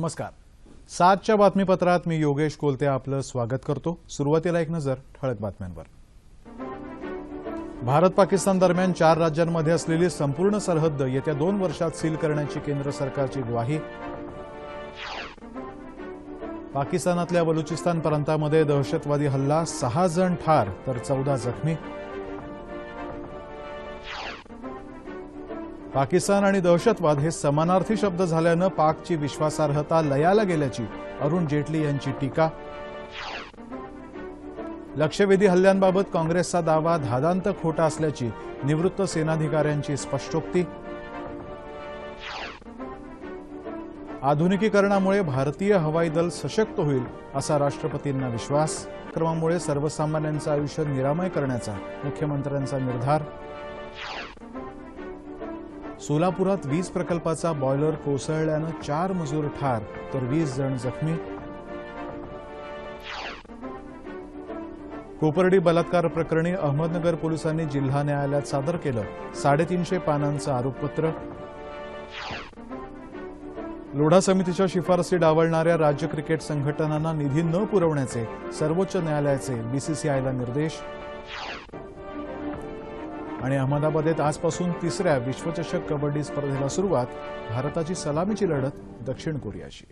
नमस्कार. सातच्या बातमीपत्रात मी योगेश कोलते आपलं स्वागत करतो. सुरुवातीला एक नजर ठळक बातम्यांवर. भारत पाकिस्तान दरम्यान चार राज्यांमध्ये असलेली संपूर्ण सरहद्द येत्या दोन वर्षात सील करण्याची केंद्र सरकारची ग्वाही. पाकिस्तानातल्या बलुचिस्तान प्रांतामध्ये दहशतवादी हल्ला सहा जण ठार तर चौदा जखमी. पाकिस्तान आणि दहशतवाद हे समानार्थी शब्द झाल्यानं पाकची विश्वासार्हता लयाला गेल्याची अरुण जेटली यांची टीका. लक्षवेधी हल्ल्यांबाबत काँग्रेसचा दावा धादांत खोटा असल्याची निवृत्त सेनाधिकाऱ्यांची स्पष्टोक्ती. आधुनिकीकरणामुळे भारतीय हवाई दल सशक्त होईल असा राष्ट्रपतींना विश्वास. क्रमामुळे सर्वसामान्यांचं आयुष्य निरामय करण्याचा मुख्यमंत्र्यांचा निर्धार. सोलापुरात वीज प्रकल्पाचा बॉयलर कोसळल्यानं चार मजूर ठार तर वीस जण जखमी. कोपर्डी बलात्कार प्रकरणी अहमदनगर पोलिसांनी जिल्हा न्यायालयात सादर केलं. साडेतीनशे पानांचं आरोपपत्र. लोढा समितीच्या शिफारसी डावलणाऱ्या राज्य क्रिकेट संघटनांना निधी न पुरवण्याचे सर्वोच्च न्यायालयाचे बीसीसीआयला निर्देश. आणि अहमदाबादेत आजपासून तिसऱ्या विश्वचषक कबड्डी स्पर्धेला सुरुवात भारताची सलामीची लढत दक्षिण कोरियाशी.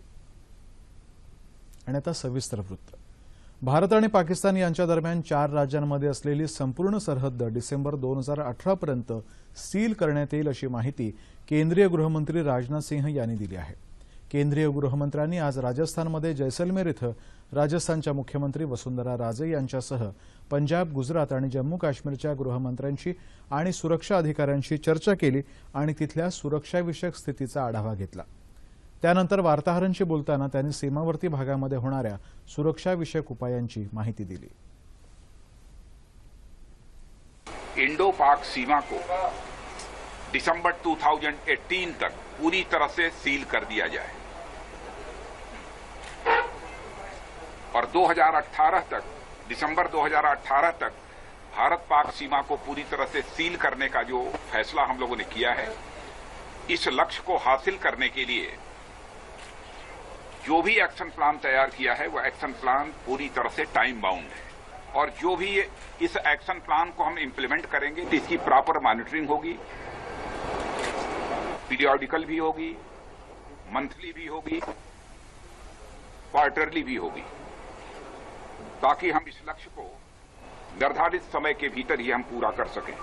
आणि आता सविस्तर वृत्त. भारत आणि पाकिस्तान यांच्या दरम्यान चार राज्यांमध्ये असलेली संपूर्ण सरहद्द डिसेंबर दोन हजार अठरापर्यंत सील करण्यात येईल अशी माहिती केंद्रीय गृहमंत्री राजनाथ सिंह यांनी दिली आहे. केंद्रीय गृहमंत्र्यांनी आज राजस्थानमध्ये जैसलमेर इथं राजस्थानच्या मुख्यमंत्री वसुंधरा राजे यांच्यासह पंजाब गुजरात आणि जम्मू काश्मीरच्या गृहमंत्र्यांशी आणि सुरक्षा अधिकाऱ्यांशी चर्चा केली आणि तिथल्या सुरक्षाविषयक स्थितीचा आढावा घेतला. त्यानंतर वार्ताहरांशी बोलताना त्यांनी सीमावर्ती भागामध्ये होणाऱ्या सुरक्षाविषयक उपायांची माहिती दिली. इंडो पाक सीमा को दिसंबर 2018 तक पूरी तरह से सील कर दिया जाए। और 2018 तक, दिसंबर 2018 तक भारत पाक सीमा को पूरी तरह से सील करने का जो फैसला हम लोगों ने किया है, इस लक्ष्य को हासिल करने के लिए जो भी एक्शन प्लान तैयार किया है वह एक्शन प्लान पूरी तरह से टाइम बाउंड है। और जो भी इस एक्शन प्लान को हम इम्प्लीमेंट करेंगे तो इसकी प्रॉपर मॉनिटरिंग होगी पीरियोडिकल भी होगी मंथली भी होगी क्वार्टरली भी होगी। ताकि हम इस लक्ष्य को निर्धारित समय के भीतर ही हम पूरा कर सकें।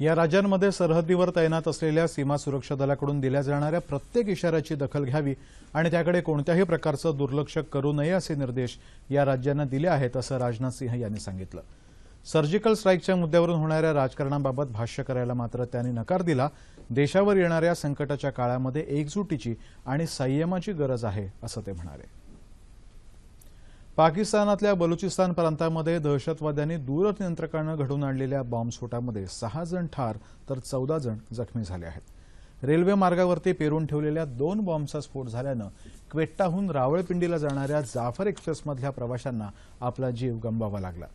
या राज्यांमध्ये सरहद्दीवर तैनात असलेल्या सीमा सुरक्षा दलाकडून दिल्या जाणाऱ्या प्रत्येक इशाऱ्याची दखल घ्यावी आणि त्याकडे कोणत्याही प्रकारचं दुर्लक्ष करू नये असे निर्देश या राज्यांना दिले आहेत असं राजनाथ सिंह यांनी सांगितलं. सर्जिकल स्ट्राईकच्या मुद्द्यावरून होणाऱ्या राजकारणाबाबत भाष्य करायला मात्र त्यांनी नकार दिला. देशावर येणाऱ्या संकटाच्या काळामध्ये एकजुटीची आणि संयमाची गरज आहे असं ते म्हणाले. पाकिस्तानातल्या बलुचिस्तान प्रांतामध्ये दहशतवाद्यांनी दूरनियंत्रकानं घडवून आणलेल्या बॉम्बस्फोटामध्ये सहा जण ठार तर चौदा जण जखमी झाले आहेत. रेल्वे मार्गावरती पेरून ठेवलेल्या दोन बॉम्बचा स्फोट झाल्यानं क्वेट्टाहून रावळपिंडीला जाणाऱ्या जाफर एक्सप्रेसमधल्या प्रवाशांना आपला जीव गमवावा लागला.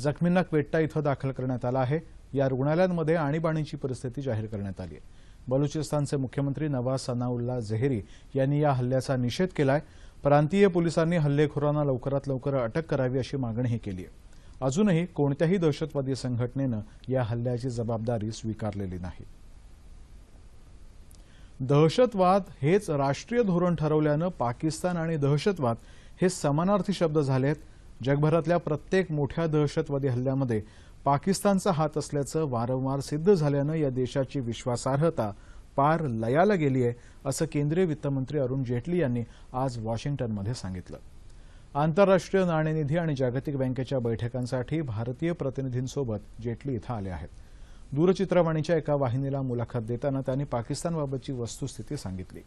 जखमींना क्वेट्टा इथं दाखल करण्यात आला आहे. या रुग्णालयांमध्ये आणीबाणीची परिस्थिती जाहीर करण्यात आली आहे. बलुचिस्तानचे मुख्यमंत्री नवाज सनाउल्ला झेहरी यांनी या हल्ल्याचा निषेध केला आहे प्रांतीय पोलिसांनी हल्लेखोरांना लवकरात लवकर अटक करावी अशी मागणीही केली आहे अजूनही कोणत्याही दहशतवादी संघटनेनं या हल्ल्याची जबाबदारी स्वीकारलेली नाही. दहशतवाद हेच राष्ट्रीय धोरण ठरवल्यानं पाकिस्तान आणि दहशतवाद हे समानार्थी शब्द झालेत. जगभरातल्या प्रत्येक मोठ्या दहशतवादी हल्ल्यामध्ये पाकिस्तानचा हात असल्याचं वारंवार सिद्ध झाल्यानं या देशाची विश्वासार्हता पार लयाला गेली आहे असं केंद्रीय वित्तमंत्री अरुण जेटली यांनी आज वॉशिंग्टनमध्ये सांगितलं. आंतरराष्ट्रीय नाणेनिधी आणि जागतिक बँकेच्या बैठकांसाठी भारतीय प्रतिनिधींसोबत जेटली इथं आले आहेत. दूरचित्रवाणीच्या एका वाहिनीला मुलाखत देताना त्यांनी पाकिस्तानबाबतची वस्तुस्थिती सांगितली.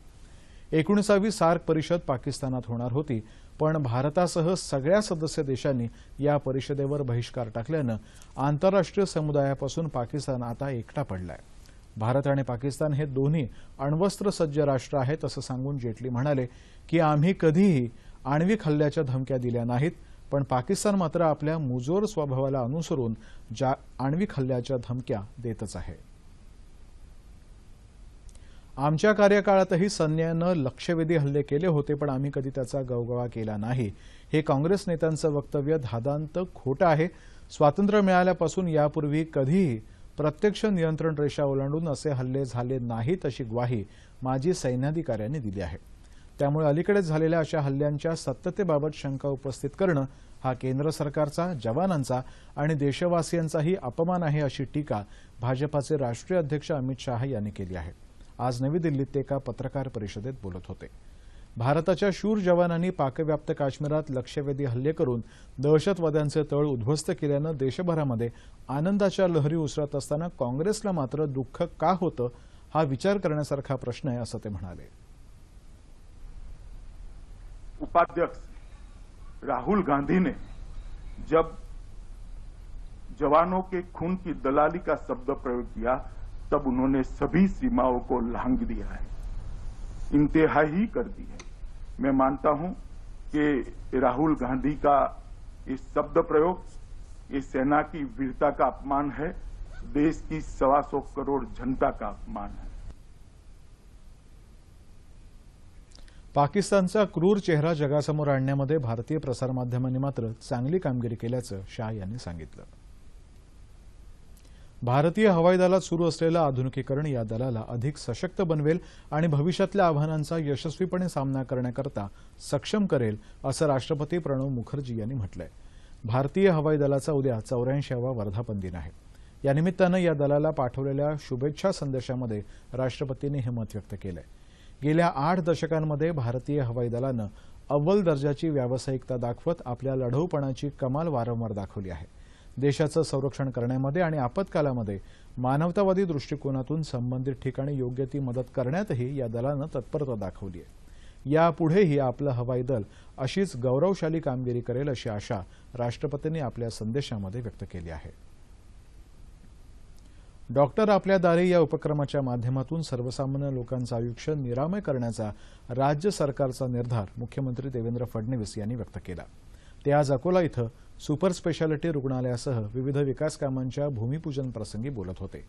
एकोणीसावी सार्क परिषद पाकिस्तानात होणार होती पण भारतासह सगळ्या सदस्य देशांनी या परिषदेवर बहिष्कार टाकल्यानं आंतरराष्ट्रीय समुदायापासून पाकिस्तान आता एकटा पडलाय. भारत आणि पाकिस्तान हे दोन्ही अण्वस्त्र सज्ज राष्ट्र आहेत असं सांगून जेटली म्हणाले की आम्ही कधीही आण्विक हल्ल्याच्या धमक्या दिल्या नाहीत पण पाकिस्तान मात्र आपल्या मुजोर स्वभावाला अनुसरून आण्विक हल्ल्याच्या धमक्या देतच आहे. आमच्या कार्यकाळातही सैन्यानं लक्षवेधी हल्ले केले होते पण आम्ही कधी त्याचा गवगवा केला नाही. हे काँग्रेस नेत्यांचं वक्तव्य धादांत खोटं आहे. स्वातंत्र्य मिळाल्यापासून यापूर्वी कधीही प्रत्यक्ष नियंत्रण रेषा ओलांडून असे हल्ले झाले नाहीत अशी ग्वाही माजी सैन्याधिकाऱ्यांनी दिली आहे. त्यामुळे अलीकडेच झालेल्या अशा हल्ल्यांच्या सत्यतेबाबत शंका उपस्थित करणं हा केंद्र सरकारचा जवानांचा आणि देशवासियांचाही अपमान आहे अशी टीका भाजपाचे राष्ट्रीय अध्यक्ष अमित शहा यांनी केली आहे. आज नवी दिल्लीत ते एका पत्रकार परिषदेत बोलत होते. भारताच्या शूर जवानांनी पाकव्याप्त काश्मीरात लक्षवेधी हल्ले करून दहशतवाद्यांचे तळ उद्ध्वस्त केल्यानं देशभरामध्ये आनंदाच्या लहरी उसळत असताना काँग्रेसला मात्र दुःख का होतं हा विचार करण्यासारखा प्रश्न आहे असं ते म्हणाले. उपाध्यक्ष राहुल गांधी ने जब जवानों के खून की दलाली का शब्द प्रयोग किया तब उन्होंने सभी सीमाओं को लांग दिया है। इंतहाई कर दी है। मैं मानता हूं कि राहुल गांधी का इस शब्द प्रयोग इस सेना की वीरता का अपमान है देश की सवा सौ करोड़ जनता का अपमान है। पाकिस्तानचा क्रूर चेहरा जगासमोर आणण्यामध्ये भारतीय प्रसारमाध्यमांनी मात्र चांगली कामगिरी केल्याचं शाह यांनी सांगितलं. भारतीय हवाई दलात सुरू असलेलं आधुनिकीकरण या दलाला अधिक सशक्त बनवेल आणि भविष्यातल्या आव्हानांचा यशस्वीपणे सामना करण्याकरता सक्षम करेल असं राष्ट्रपती प्रणव मुखर्जी यांनी म्हटलंय. भारतीय हवाई दलाचा उद्या चौऱ्याऐंशीवा वर्धापन दिन आहे यानिमित्तानं या दलाला पाठवलेल्या शुभेच्छा संदेशामध्ये राष्ट्रपतींनी हे मत व्यक्त केलंय. गेल्या आठ दशकांमध्ये भारतीय हवाई दलानं अव्वल दर्जाची व्यावसायिकता दाखवत आपल्या लढवपणाची कमाल वारंवार दाखवली आहे. देशाचं संरक्षण करण्यामध्ये आणि आपत्कालामध्ये मानवतावादी दृष्टिकोनातून संबंधित ठिकाणी योग्य ती मदत करण्यातही या दलानं तत्परता दाखवली आहे. यापुढेही आपलं हवाई दल अशीच गौरवशाली कामगिरी करेल अशी आशा राष्ट्रपतींनी आपल्या संदेशामध्ये व्यक्त केली आहे. डॉक्टर आपल्या दारी या उपक्रमाच्या माध्यमातून सर्वसामान्य लोकांचं आयुष्य निरामय करण्याचा राज्य सरकारचा निर्धार मुख्यमंत्री देवेंद्र फडणवीस यांनी व्यक्त केला. ते आज अकोला इथं सुपर स्पेशालिटी रुग्णालयासह विविध विकास कामांच्या भूमिपूजन प्रसंगी बोलत होते.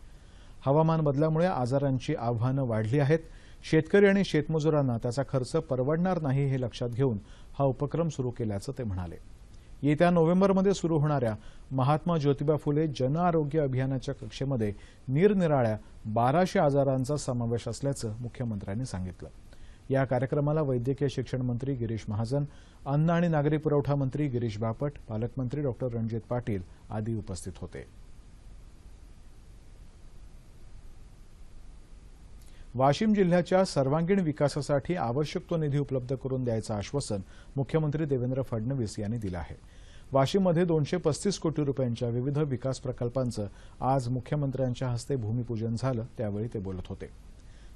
हवामान बदलामुळे आजारांची आव्हानं वाढली आहेत. शेतकरी आणि शेतमजुरांना त्याचा खर्च परवडणार नाही हे लक्षात घेऊन हा उपक्रम सुरू केल्याचं ते म्हणाले. येत्या नोव्हेंबरमध्ये सुरू होणाऱ्या महात्मा ज्योतिबा फुले जन आरोग्य अभियानाच्या कक्षेमध्ये निरनिराळ्या बाराशे आजारांचा समावेश असल्याचं मुख्यमंत्र्यांनी सांगितलं. या कार्यक्रमाला वैद्यकीय शिक्षण मंत्री गिरीश महाजन अन्न आणि नागरी पुरवठा मंत्री गिरीश बापट पालकमंत्री डॉक्टर रणजित पाटील आदी उपस्थित होते. वाशिम जिल्ह्याच्या सर्वांगीण विकासासाठी आवश्यक तो निधी उपलब्ध करून द्यायचं आश्वासन मुख्यमंत्री देवेंद्र फडणवीस यांनी दिलं आहे. वाशिममध्ये दोनशे पस्तीस कोटी रुपयांच्या विविध विकास प्रकल्पांचं आज मुख्यमंत्र्यांच्या हस्ते भूमिपूजन झालं त्यावेळी ते बोलत होते.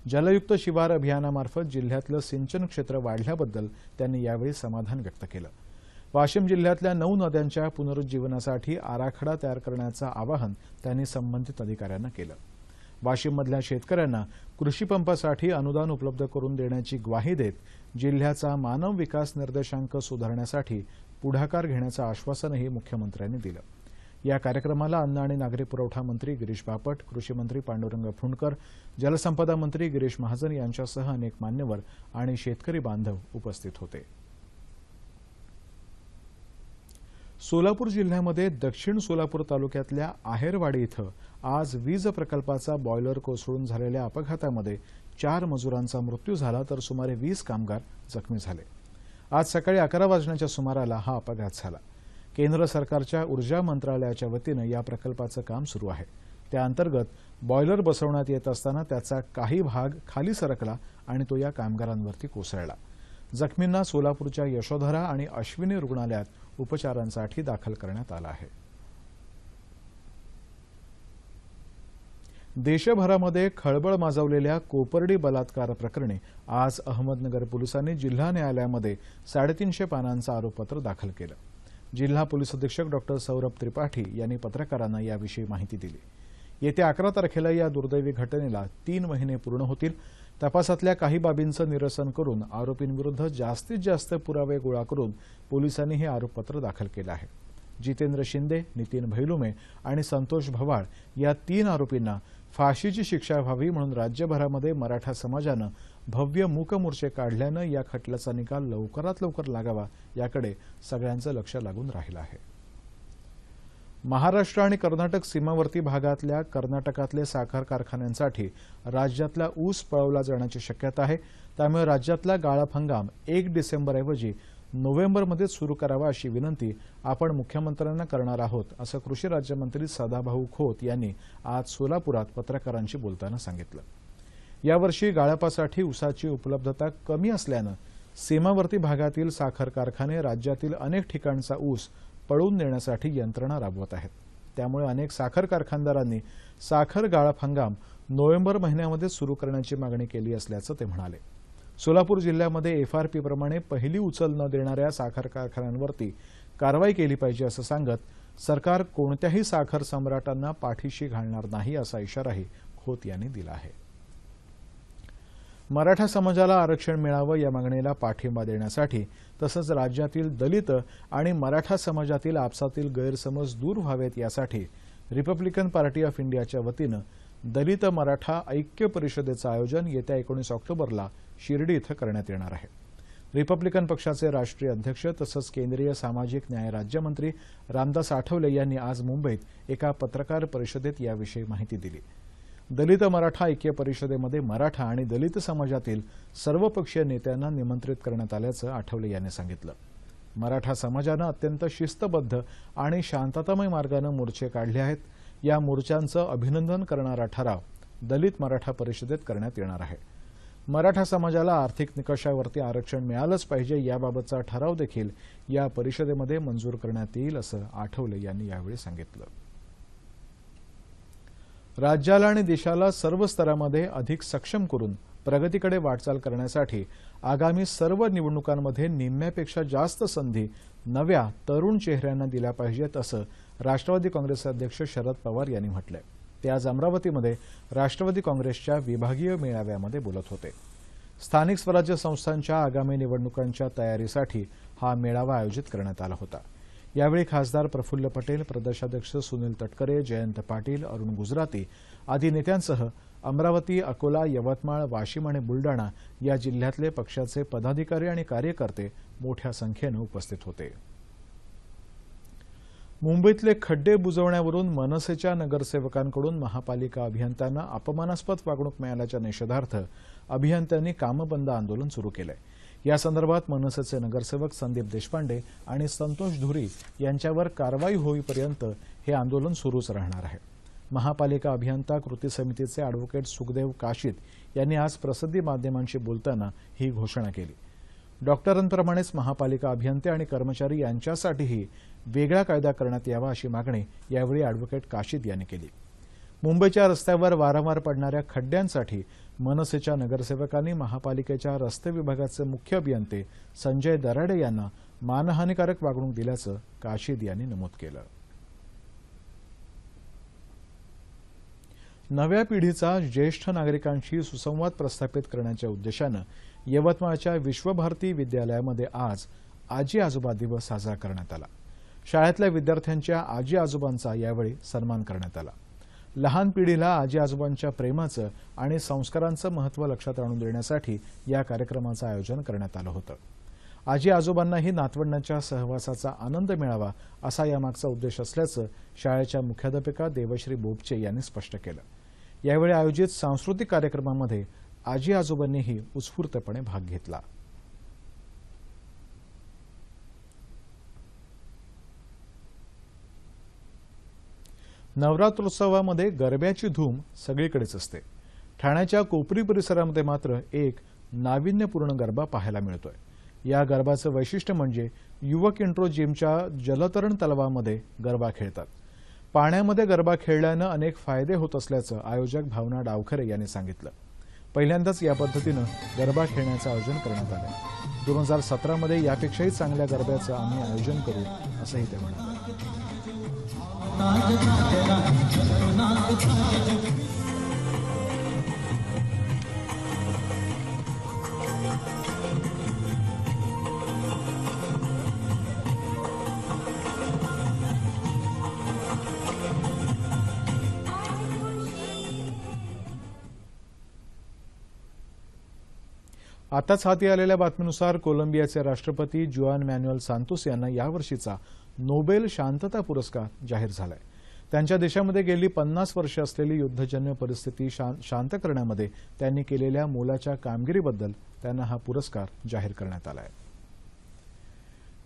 जलयुक्त शिवार अभियानामार्फत जिल्ह्यातलं सिंचन क्षेत्र वाढल्याबद्दल त्यांनी यावेळी समाधान व्यक्त केलं. वाशिम जिल्ह्यातल्या नऊ नद्यांच्या पुनरुज्जीवनासाठी आराखडा तयार करण्याचं आवाहन त्यांनी संबंधित अधिकाऱ्यांना केलं. वाशिममधल्या शेतकऱ्यांना कृषीपंपासाठी अनुदान उपलब्ध करून देण्याची ग्वाही देत जिल्ह्याचा मानव विकास निर्देशांक सुधारण्यासाठी पुढाकार घेण्याचं आश्वासनही मुख्यमंत्र्यांनी दिलं. या कार्यक्रमाला अन्न आणि नागरी पुरवठा मंत्री गिरीश बापट कृषी मंत्री पांडुरंग फुंडकर जलसंपदा मंत्री गिरीश महाजन यांच्यासह अनेक मान्यवर आणि शेतकरी बांधव उपस्थित होते. सोलापूर जिल्ह्यामध्ये दक्षिण सोलापूर तालुक्यातल्या आहेरवाडी इथं आज वीज प्रकल्पाचा बॉयलर कोसळून झालेल्या अपघातामध्ये चार मजुरांचा मृत्यू झाला तर सुमारे वीस कामगार जखमी झाले. आज सकाळी अकरा वाजण्याच्या सुमाराला हा अपघात झाला. केंद्र सरकारच्या ऊर्जा मंत्रालयाच्या वतीनं या प्रकल्पाचं काम सुरू आहे. त्याअंतर्गत बॉयलर बसवण्यात येत असताना त्याचा काही भाग खाली सरकला आणि तो या कामगारांवरती कोसळला. जखमींना सोलापूरच्या यशोधरा आणि अश्विनी रुग्णालयात उपचारांसाठी दाखल करण्यात आलं आहे. देशभरामध्ये खळबळ माजवलेल्या कोपर्डी बलात्कार प्रकरणी आज अहमदनगर पोलिसांनी जिल्हा न्यायालयामध्ये साडेतीनशे पानांचं आरोपपत्र दाखल केलं. जिल्हा पोलीस अधीक्षक डॉक्टर सौरभ त्रिपाठी यांनी पत्रकारांना याविषयी माहिती दिली. येत्या अकरा तारखेला या दुर्दैवी घटनेला तीन महिने पूर्ण होतील. तपासातल्या काही बाबींचं निरसन करून आरोपींविरुद्ध जास्तीत जास्त पुरावे गोळा करून पोलिसांनी हे आरोपपत्र दाखल केलं आहे. जितेंद्र शिंदे नितीन भैलुमे आणि संतोष भवाळ या तीन आरोपींना फाशीची शिक्षा व्हावी म्हणून राज्यभरामध्ये मराठा समाजानं भव्य मूकमोर्चे काढल्यानं या खटल्याचा निकाल लवकरात लवकर लागावा याकडे सगळ्यांचं लक्ष लागून राहिलं आहे. महाराष्ट्र आणि कर्नाटक सीमावर्ती भागातल्या कर्नाटकातले साखर कारखान्यांसाठी राज्यातला ऊस पळवला जाण्याची शक्यता आहे. त्यामुळे राज्यातला गाळप हंगाम एक डिसेंबरऐवजी नोव्हेंबरमध्येच सुरू करावा अशी विनंती आपण मुख्यमंत्र्यांना करणार आहोत असं कृषी राज्यमंत्री सदाभाऊ खोत यांनी आज सोलापुरात पत्रकारांशी बोलताना सांगितलं. यावर्षी गाळपासाठी ऊसाची उपलब्धता कमी असल्यानं सीमावर्ती भागातील साखर कारखाने राज्यातील अनेक ठिकाणचा ऊस पळून नेण्यासाठी यंत्रणा राबवत आहेत. त्यामुळे अनेक साखर कारखानदारांनी साखर गाळप हंगाम नोव्हेंबर महिन्यामध्ये सुरू करण्याची मागणी केली असल्याचं ते म्हणाले. सोलापूर जिल्ह्यामध्ये एफ आर पीप्रमाणे पहिली उचल न देणाऱ्या साखर कारखान्यांवरती कारवाई केली पाहिजे असं सांगत सरकार कोणत्याही साखर सम्राटांना पाठीशी घालणार नाही असा इशाराही खोत यांनी दिला आहे. मराठा समाजाला आरक्षण मिळावं या मागणीला पाठिंबा देण्यासाठी तसंच राज्यातील दलित आणि मराठा समाजातील आपसातील गैरसमज दूर व्हावेत यासाठी रिपब्लिकन पार्टी ऑफ इंडियाच्या वतीनं दलित मराठा ऐक्य परिषदेचं आयोजन येत्या एकोणीस ऑक्टोबरला शिर्डी इथं करण्यात येणार आहे. रिपब्लिकन पक्षाचे राष्ट्रीय अध्यक्ष तसंच केंद्रीय सामाजिक न्याय राज्यमंत्री रामदास आठवले यांनी आज मुंबईत एका पत्रकार परिषदेत याविषयी माहिती दिली. दलित मराठा ऐक्य परिषदेमध्ये मराठा आणि दलित समाजातील सर्वपक्षीय नेत्यांना निमंत्रित करण्यात आल्याचं आठवले यांनी सांगितलं. मराठा समाजानं अत्यंत शिस्तबद्ध आणि शांततामय मार्गानं मोर्चे काढले आहेत. या मोर्चांचं अभिनंदन करणारा ठराव दलित मराठा परिषदेत करण्यात येणार आहे. मराठा समाजाला आर्थिक निकषावरती आरक्षण मिळालंच पाहिजे याबाबतचा ठराव देखील या परिषदेमध्ये मंजूर करण्यात येईल असं आठवले यांनी यावेळी सांगितलं. राज्याला आणि देशाला सर्व स्तरामध्ये अधिक सक्षम करून प्रगतीकडे वाटचाल करण्यासाठी आगामी सर्व निवडणुकांमध्ये निम्म्यापेक्षा जास्त संधी नव्या तरुण चेहऱ्यांना दिल्या पाहिजेत असं राष्ट्रवादी काँग्रेसचे अध्यक्ष शरद पवार यांनी म्हटलंय. ते आज अमरावतीमध्ये राष्ट्रवादी काँग्रेसच्या विभागीय मेळाव्यामध्ये बोलत होते. स्थानिक स्वराज्य संस्थांच्या आगामी निवडणुकांच्या तयारीसाठी हा मेळावा आयोजित करण्यात आला होता. यावेळी खासदार प्रफुल्ल पटेल प्रदेशाध्यक्ष सुनील तटकरे जयंत पाटील अरुण गुजराती आदी नेत्यांसह अमरावती अकोला यवतमाळ वाशिम आणि बुलडाणा या जिल्ह्यातले पक्षाचे पदाधिकारी आणि कार्यकर्ते मोठ्या संख्येनं उपस्थित होते. मुंबईतले खड्डे बुजवण्यावरून मनसेच्या नगरसेवकांकडून महापालिका अभियंत्यांना अपमानास्पद वागणूक मिळाल्याच्या निषेधार्थ अभियंत्यांनी कामबंद आंदोलन सुरू केलं आहे संदर्भात मनसेचे नगरसेवक संदीप देशपांडे आणि संतोष धुरी यांच्यावर कारवाई होईपर्यंत हे आंदोलन सुरूच राहणार आहे. महापालिका अभियंता कृती समितीचे अॅडव्होकेट सुखदेव काशीत यांनी आज प्रसिद्धी माध्यमांशी बोलताना ही घोषणा केली. डॉक्टरांप्रमाणेच महापालिका अभियंते आणि कर्मचारी यांच्यासाठीही वेगळा कायदा करण्यात यावा अशी मागणी यावेळी अॅडव्होकेट काशीद यांनी केली. मुंबईच्या रस्त्यावर वारंवार पडणाऱ्या खड्ड्यांसाठी मनसेच्या नगरसेवकांनी महापालिकेच्या रस्ते विभागाचे मुख्य अभियंते संजय दराडे यांना मानहानीकारक वागणूक दिल्याचं काशीद यांनी नमूद केलं. नव्या पिढीचा ज्येष्ठ नागरिकांशी सुसंवाद प्रस्थापित करण्याच्या उद्देशानं यवतमाळच्या विश्वभारती विद्यालयामध्ये आज आजी आजोबा दिवस साजरा करण्यात आला. शाळेतल्या विद्यार्थ्यांच्या आजी आजोबांचा यावेळी सन्मान करण्यात आला. लहान पिढीला आजी आजोबांच्या प्रेमाचं आणि संस्कारांचं महत्त्व लक्षात आणून देण्यासाठी या कार्यक्रमाचं आयोजन करण्यात आलं होतं. आजी आजोबांनाही नातवंडांच्या सहवासाचा आनंद मिळावा असा यामागचा उद्देश असल्याचं शाळेच्या मुख्याध्यापिका देवश्री बोपचे यांनी स्पष्ट केलं. यावेळी आयोजित सांस्कृतिक कार्यक्रमामध्ये आजी आजोबांनीही उत्स्फूर्तपणे भाग घेतला. नवरात्रोत्सवामध्ये गरब्याची धूम सगळीकडेच असते. ठाण्याच्या कोपरी परिसरामध्ये मात्र एक नाविन्यपूर्ण गरबा पाहायला मिळतोय. या गरबाचं वैशिष्ट्य म्हणजे युवक इंट्रो जिमच्या जलतरण तलावामध्ये गरबा खेळतात. पाण्यामध्ये गरबा खेळल्यानं अनेक फायदे होत असल्याचं आयोजक भावना डावखरे यांनी सांगितलं. पहिल्यांदाच या पद्धतीनं गरबा खेळण्याचं आयोजन करण्यात आलं. दोन हजार सतरामध्ये यापेक्षाही चांगल्या गरब्याचं आम्ही आयोजन करू असंही ते म्हणाले. आताच हाती आलेल्या बातमीनुसार कोलंबियाचे राष्ट्रपती जुआन मॅन्युअल सांतोस यांना यावर्षीचा नोबेल शांतता पुरस्कार जाहीर झाला आहे त्यांच्या देशामध्ये गेली पन्नास वर्ष असलेली युद्धजन्य परिस्थिती शां- शांत करण्यामध्ये त्यांनी केलेल्या मोलाच्या कामगिरीबद्दल त्यांना हा पुरस्कार जाहीर करण्यात आला आहे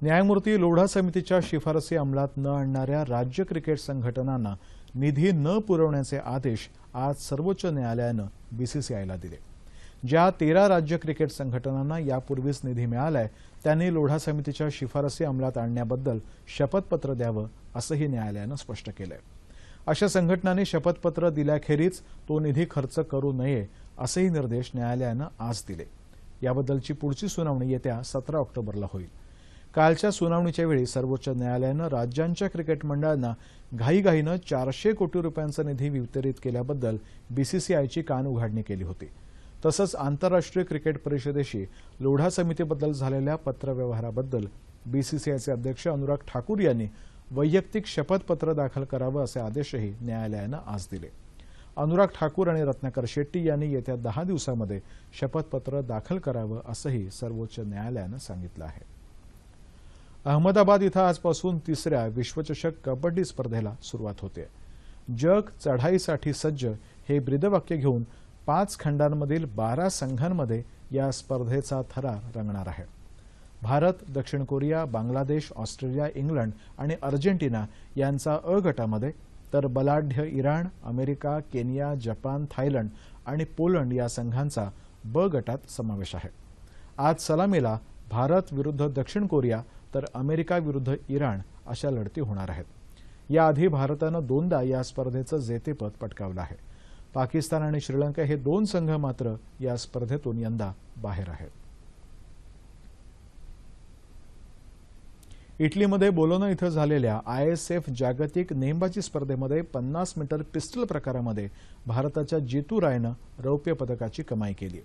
न्यायमूर्ती लोढा समितीच्या शिफारसी अंमलात न आणणाऱ्या राज्य क्रिकेट संघटनांना निधी न पुरवण्याचे आदेश आज सर्वोच्च न्यायालयानं बीसीसीआयला दिले. ज्या तेरा राज्य क्रिकेट संघटनांना यापूर्वीच निधी मिळालाय त्यांनी लोढा समितीच्या शिफारसी अंमलात आणण्याबद्दल शपथपत्र द्यावं असंही न्यायालयानं स्पष्ट केलंय. अशा संघटनांनी शपथपत्र दिल्याखेरीज तो निधी खर्च करू नये असेही निर्देश न्यायालयानं आज दिले. याबद्दलची पुढची सुनावणी येत्या सतरा ऑक्टोबरला होईल. कालच्या सुनावणीच्या वेळी सर्वोच्च न्यायालयानं राज्यांच्या क्रिकेट मंडळांना घाईघाईनं चारशे कोटी रुपयांचा निधी वितरित केल्याबद्दल बीसीसीआयची कान उघाडणी केली होती. तसंच आंतरराष्ट्रीय क्रिकेट परिषदेशी लोढा समितीबद्दल झालेल्या पत्रव्यवहाराबद्दल बीसीसीआयचे अध्यक्ष अनुराग ठाकूर यांनी वैयक्तिक शपथपत्र दाखल करावं असे आदेशही न्यायालयानं आज दिले. अनुराग ठाकूर आणि रत्नाकर शेट्टी यांनी येत्या दहा दिवसामध्ये शपथपत्र दाखल करावं असंही सर्वोच्च न्यायालयानं सांगितलं आहे. अहमदाबाद इथं आजपासून तिसऱ्या विश्वचषक कबड्डी स्पर्धेला सुरुवात होते. जग चढाईसाठी सज्ज हे ब्रीदवाक्य घेऊन पाच खंडांमधील बारा संघांमध्ये या स्पर्धेचा थरार रंगणार आहे. भारत दक्षिण कोरिया बांगलादेश ऑस्ट्रेलिया इंग्लंड आणि अर्जेंटिना यांचा अ गटामध्ये तर बलाढ्य Iran America Kenya Japan Thailand आणि पोलंड या संघांचा ब गटात समावेश आहे. आज सलामीला भारत विरुद्ध दक्षिण कोरिया तर अमेरिका विरुद्ध इराण अशा लढती होणार आहेत. याआधी भारतानं दोनदा या स्पर्धेचं जेतेपद पटकावलं आहे. पाकिस्तान आणि श्रीलंका हे दोन संघ मात्र या स्पर्धेतून यंदा बाहेर आहेत. इटलीमध्ये बोलोना इथं झालेल्या आयएसएफ जागतिक नेमबाजी स्पर्धेमध्ये पन्नास मीटर पिस्टल प्रकारामध्ये भारताच्या जितू रायनं रौप्य पदकाची कमाई केली.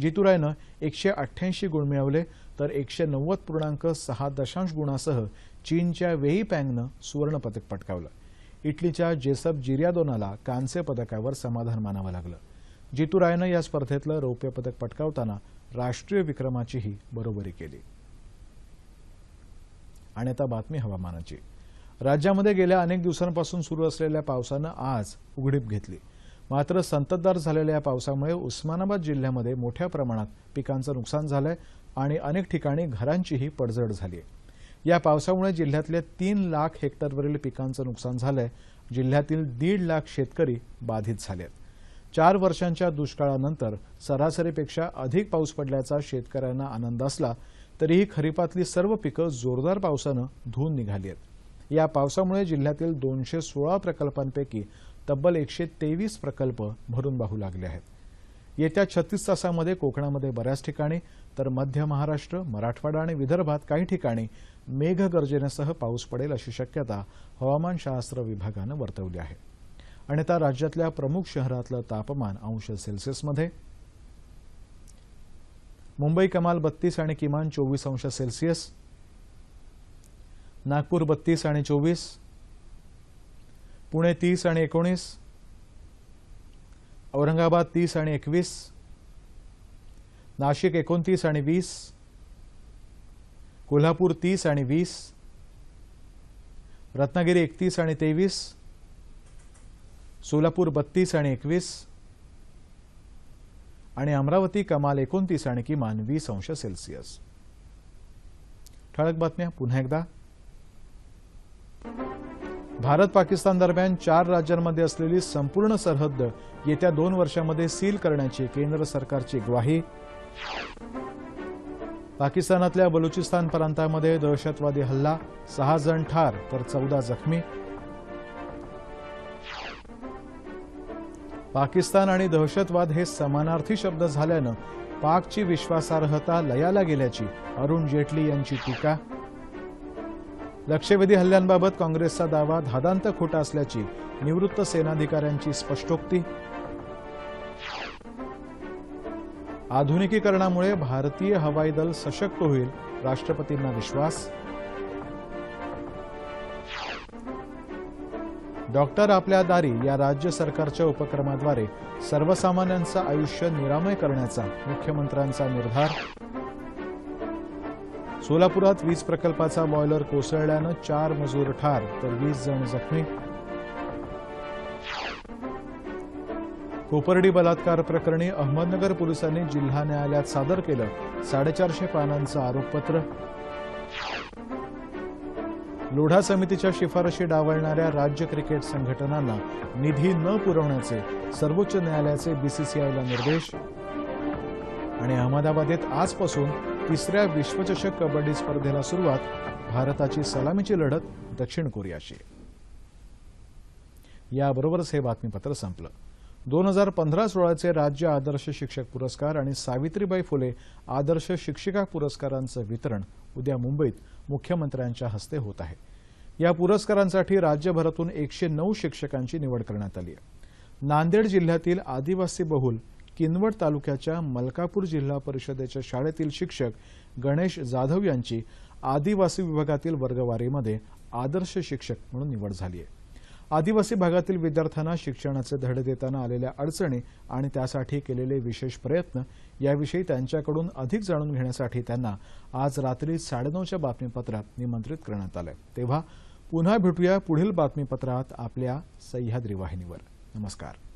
जितू रायनं एकशे अठ्ठ्याऐंशी गुण मिळवले तर एकशे नव्वद पूर्णांक सहा दशांश गुणासह चीनच्या वेई पँगनं सुवर्णपदक पटकावलं. इटलीच्या जेसब जिरियादोनाला कांस्य पदकावर समाधान मानावं लागलं. जितू रायनं या स्पर्धेतलं रौप्य पदक पटकावताना राष्ट्रीय विक्रमाचीही बरोबरी केली. आणि आता बातमी हवामानाची. राज्यामध्ये गेल्या अनेक दिवसांपासून सुरू असलेल्या पावसानं आज उघडीप घेतली. मात्र संततधार झालेल्या या पावसामुळे उस्मानाबाद जिल्ह्यामध्ये मोठ्या प्रमाणात पिकांचं नुकसान झालंय आणि अनेक ठिकाणी घरांचीही पडझड झाली आहे या पावसामुळे जिल्ह्यातले तीन लाख हेक्टरवरील पिकांचं नुकसान झालंय. जिल्ह्यातील दीड लाख शेतकरी बाधित झाले आहेत चार वर्षांच्या दुष्काळानंतर सरासरीपेक्षा अधिक पाऊस पडल्याचा शेतकऱ्यांना आनंद असला तरीही खरीपातली सर्व पिकं जोरदार पावसानं धुवून निघाली आहेत. या पावसामुळे जिल्ह्यातील दोनशे सोळा प्रकल्पांपैकी तब्बल एकशे तेवीस प्रकल्प भरून वाहू लागले आहेत. येत्या छत्तीस तासामध्ये कोकणामध्ये बऱ्याच ठिकाणी तर मध्य महाराष्ट्र मराठवाडा आणि विदर्भात काही ठिकाणी मेघगर्जनेसह पाऊस पडेल अशी शक्यता हवामानशास्त्र विभागानं वर्तवली आहे. आणि आता राज्यातल्या प्रमुख शहरातलं तापमान अंश सेल्सिअसमध्ये मुंबई कमाल बत्तीस आणि किमान चोवीस अंश सेल्सिअस नागपूर बत्तीस आणि चोवीस पुणे तीस आणि एकोणीस औरंगाबाद तीस आणि एकवीस नाशिक एकोणतीस आणि वीस कोल्हापूर तीस आणि वीस रत्नागिरी एकतीस आणि तेवीस सोलापूर बत्तीस आणि एकवीस आणि अमरावती कमाल एकोणतीस आणि किमान वीस अंश सेल्सिअस. ठळक बातम्या पुन्हा एकदा. भारत पाकिस्तान दरम्यान चार राज्यांमध्ये असलेली संपूर्ण सरहद्द येत्या दोन वर्षांमध्ये सील करण्याची केंद्र सरकारची ग्वाही. पाकिस्तानातल्या बलुचिस्तान प्रांतामध्ये दहशतवादी हल्ला सहा जण ठार तर चौदा जखमी. पाकिस्तान आणि दहशतवाद हे समानार्थी शब्द झाल्यानं पाकची विश्वासार्हता लयाला गेल्याची अरुण जेटली यांची टीका. लक्षवेधी हल्ल्यांबाबत काँग्रेसचा दावा धादांत खोटा असल्याची निवृत्त सेनाधिकाऱ्यांची स्पष्टोक्ती. आधुनिकीकरणामुळे भारतीय हवाई दल सशक्त होईल राष्ट्रपतींना विश्वास. डॉक्टर आपल्या दारी या राज्य सरकारच्या उपक्रमाद्वारे सर्वसामान्यांचं आयुष्य निरामय करण्याचा मुख्यमंत्र्यांचा निर्धार. सोलापुरात वीज प्रकल्पाचा बॉयलर कोसळल्यानं चार मजूर ठार तर वीस जण जखमी. कोपर्डी बलात्कार प्रकरणी अहमदनगर पोलिसांनी जिल्हा न्यायालयात सादर केलं साडेचारशे पानांचं आरोपपत्र. लोढा समितीच्या शिफारशी डावलणाऱ्या राज्य क्रिकेट संघटनांना निधी न पुरवण्याचे सर्वोच्च न्यायालयाचे बीसीसीआयला निर्देश. आणि अहमदाबादेत आजपासून तिसऱ्या विश्वचषक कबड्डी स्पर्धेला सुरुवात भारताची सलामीची लढत दक्षिण कोरियाशी. याबरोबरच हे बातमीपत्र संपलं. दोन हजार पंधरा सोळाचे राज्य आदर्श शिक्षक पुरस्कार आणि सावित्रीबाई फुले आदर्श शिक्षिका पुरस्कारांचं वितरण उद्या मुंबईत मुख्यमंत्र्यांच्या हस्ते होत आहे. या पुरस्कारांसाठी राज्यभरातून एकशे नऊ शिक्षकांची निवड करण्यात आली आहे. नांदेड जिल्ह्यातील आदिवासी बहुल किनवट तालुक्याच्या मलकापूर जिल्हा परिषदेच्या शाळेतील शिक्षक गणेश जाधव यांची आदिवासी विभागातील वर्गवारीमध्ये आदर्श शिक्षक म्हणून निवड झाली आहे. आदिवासी भागातील विद्यार्थ्यांना शिक्षणाचे धडे देताना आलेल्या अडचणी आणि त्यासाठी केलेले विशेष प्रयत्न याविषयी त्यांच्याकडून अधिक जाणून घेण्यासाठी त्यांना आज रात्री साडेनऊच्या बातमीपत्रात निमंत्रित करण्यात आलं तेव्हा पुन्हा भेटूया पुढील बातमीपत्रात आपल्या सह्याद्री वाहिनीवर. नमस्कार.